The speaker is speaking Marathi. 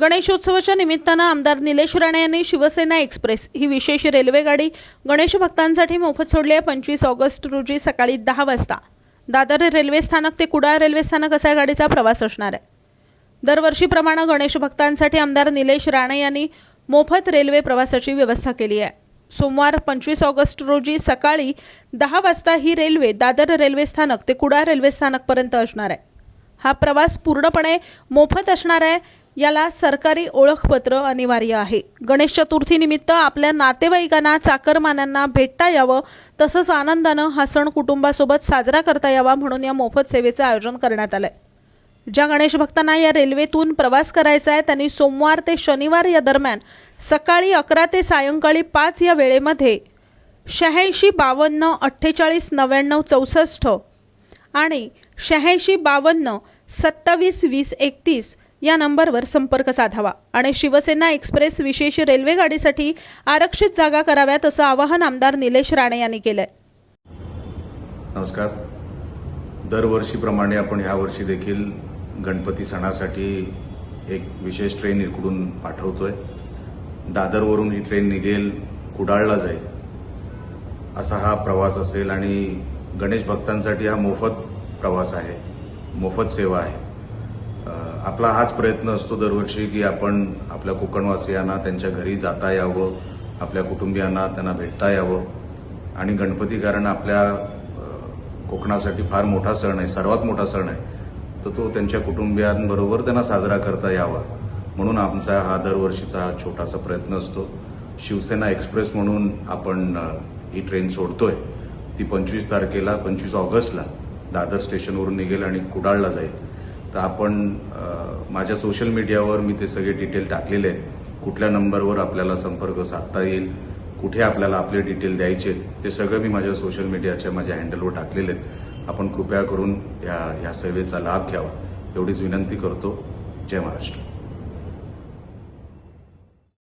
गणेशोत्सवाच्या निमित्तानं आमदार निलेश राणे यांनी शिवसेना एक्सप्रेस ही विशेष रेल्वेगाडी गणेश भक्तांसाठी मोफत सोडली आहे. पंचवीस ऑगस्ट रोजी सकाळी दहा वाजता. दादर रेल्वे स्थानक ते कुडाळ रेल्वे स्थानक असा या गाडीचा प्रवास असणार आहे. दरवर्षीप्रमाणे गणेश भक्तांसाठी आमदार निलेश राणे यांनी मोफत रेल्वे प्रवासाची व्यवस्था केली आहे. सोमवार पंचवीस ऑगस्ट रोजी सकाळी दहा वाजता ही रेल्वे दादर रेल्वे स्थानक ते कुडाळ रेल्वे स्थानकपर्यंत असणार आहे. हा प्रवास पूर्णपणे मोफत असणार आहे. याला सरकारी ओळखपत्र अनिवार्य आहे. गणेश चतुर्थीनिमित्त आपल्या नातेवाईकांना चाकरमान्यांना भेटता यावं तसंच आनंदानं हा सण कुटुंबासोबत साजरा करता यावा म्हणून या मोफत सेवेचं आयोजन करण्यात आलंय. ज्या गणेश भक्तांना या रेल्वेतून प्रवास करायचा आहे त्यांनी सोमवार ते शनिवार या दरम्यान सकाळी अकरा ते सायंकाळी पाच या वेळेमध्ये शहाऐंशी बावन्न अठ्ठेचाळीस नव्याण्णव चौसष्ट आणि शहाऐंशी बावन्न सत्तावीस वीस एकतीस या नंबरवर संपर्क साधावा. आणि शिवसेना एक्सप्रेस विशेष रेल्वे गाडीसाठी आरक्षित जागा कराव्यात असं आवाहन आमदार निलेश राणे यांनी केलंय. नमस्कार. दरवर्षीप्रमाणे आपण ह्यावर्षी देखील गणपती सणासाठी एक विशेष ट्रेन इकडून पाठवतोय. दादरवरून ही ट्रेन निघेल कुडाळला जाईल. असा हा प्रवास असेल आणि गणेश भक्तांसाठी हा मोफत प्रवास आहे. मोफत सेवा आहे. आपला हाच प्रयत्न असतो दरवर्षी की आपण आपल्या कोकणवासियांना त्यांच्या घरी जाता यावं आपल्या कुटुंबियांना त्यांना भेटता यावं. आणि गणपती कारण आपल्या कोकणासाठी फार मोठा सण आहे सर्वात मोठा सण आहे. तर तो त्यांच्या कुटुंबियांबरोबर त्यांना साजरा करता यावा. म्हणून आमचा हा दरवर्षीचा हा छोटासा प्रयत्न असतो. शिवसेना एक्सप्रेस म्हणून आपण ही ट्रेन सोडतोय. ती पंचवीस तारखेला पंचवीस ऑगस्टला दादर स्टेशनवरून निघेल आणि कुडाळला जाईल. तर आपण माझ्या सोशल मीडियावर मी ते सगळे डिटेल टाकलेले आहेत. कुठल्या नंबरवर आपल्याला संपर्क साधता येईल कुठे आपल्याला आपले डिटेल द्यायचे ते सगळं मी माझ्या सोशल मीडियाच्या माझ्या हँडलवर टाकलेले आहेत. आपण कृपया करून या या सेवेचा लाभ घ्यावा. एवढीच विनंती करतो. जय महाराष्ट्र.